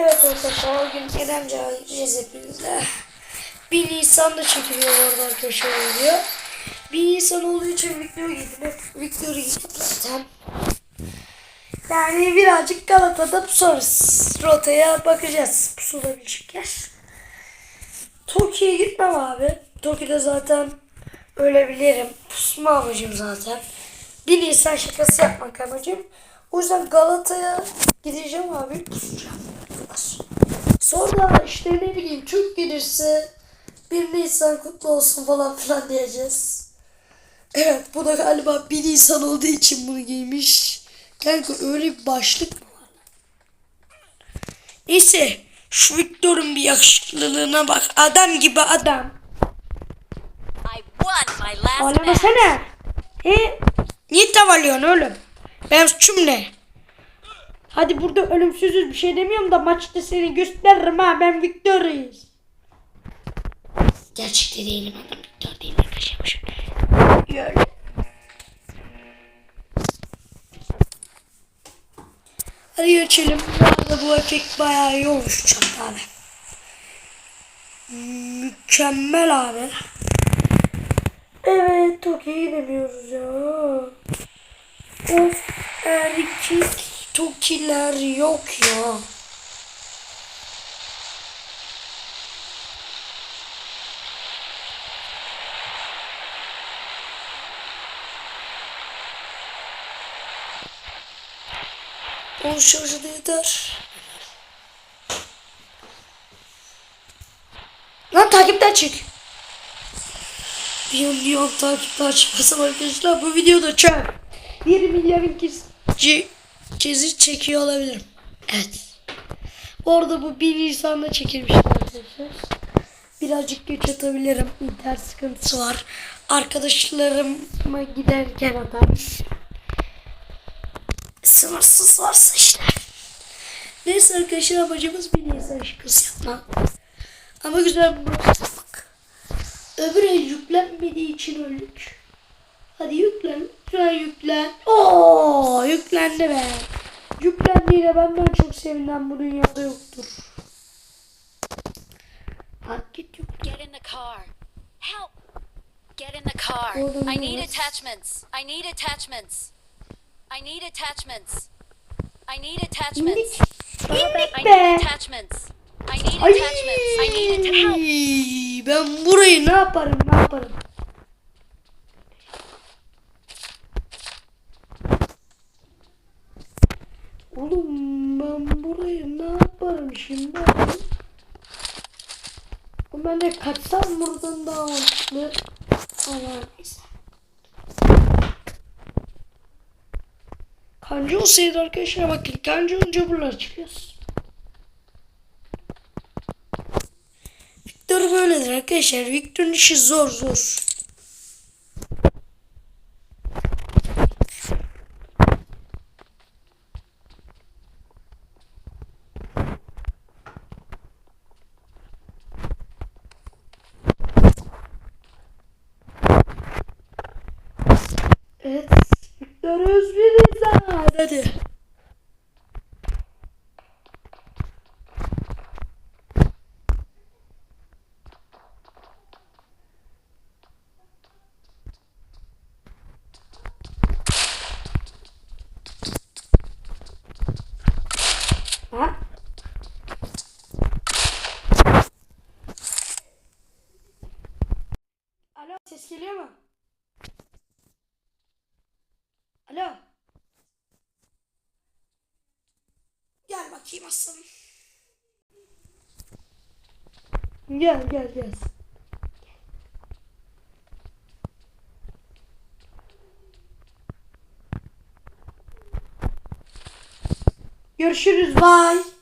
Evet arkadaşlar bugün Kerem Cahil'ciyiz hepinizle. 1 Nisan'da çekiliyor orada arkadaşlar video. 1 Nisan olduğu için Victor gidip Victor gidip zaten. Yani birazcık Galata'da pusoruz. Rotaya bakacağız. Pusulabilecek yer. Tokyo'ya gitmem abi. Tokyo'da zaten ölebilirim. Pusma amacım zaten. 1 Nisan şakası yapmak amacım. O yüzden Galata'ya gideceğim abi pusacağım. Sonra işte ne bileyim Türk gelirse 1 Nisan kutlu olsun falan filan diyeceğiz. Evet bu da galiba 1 Nisan olduğu için bunu giymiş. Kanka öyle bir başlık mı var? Neyse şu Victor'un bir yakışıklılığına bak. Adam gibi adam. Ağlamasana. He? Niye tavalıyorsun oğlum? Ben suçum ne? Hadi burada ölümsüzüz bir şey demiyorum da maçta seni gösteririm ha ben Victor'ıyız. Gerçekte değilim adam Victor değil arkadaşlar. Öyle. Hadi geçelim. Bu arada bu efekt bayağı iyi olmuş abi. Mükemmel abi. Evet Toki'yi demiyoruz ya. Of erkek Tokiler yok ya. On şarjı da yeter. Lan takipten çık. Bir diyor takipten çıkmasam arkadaşlar bu videoda çöp. 1 milyarın kez, kezi çekiyor olabilirim. Evet. Bu arada bu 1 Nisan'da çekilmiş arkadaşlar. Birazcık geç atabilirim. İnternet sıkıntısı var. Arkadaşlarıma giderken atar. Sınırsız varsa işte. Neyse arkadaşlar amacımız 1 Nisan şakası yapmak. Ama güzel bir bak. Öbür el yüklenmediği için öldük. Hadi yüklen. Lütfen yüklen. Oo yüklendi be. Yüklendiğine benden çok sevilen bu dünyada yoktur. Hadi git yüklen. Get in the car. Help! Get in the car. I need attachments. I need attachments. I need attachments. I need attachments. İndik I be. need attachments. I need attachments. I need attachments. ben burayı ne yaparım ne yaparım. Oğlum ben burayı ne yaparım şimdi? Oğlum Ben de kaçsam buradan daha mantıklı. Ama neyse. Kanca olsaydı arkadaşlar bakın kanca olunca buralar çıkıyoruz. Victor böyledir arkadaşlar. Victor'un işi zor zor. Evet. Victor Özbilizar. Hadi. Ha? Alo ses geliyor mu? Alo. Gel bakayım aslanım. Gel gel gel. Görüşürüz bye.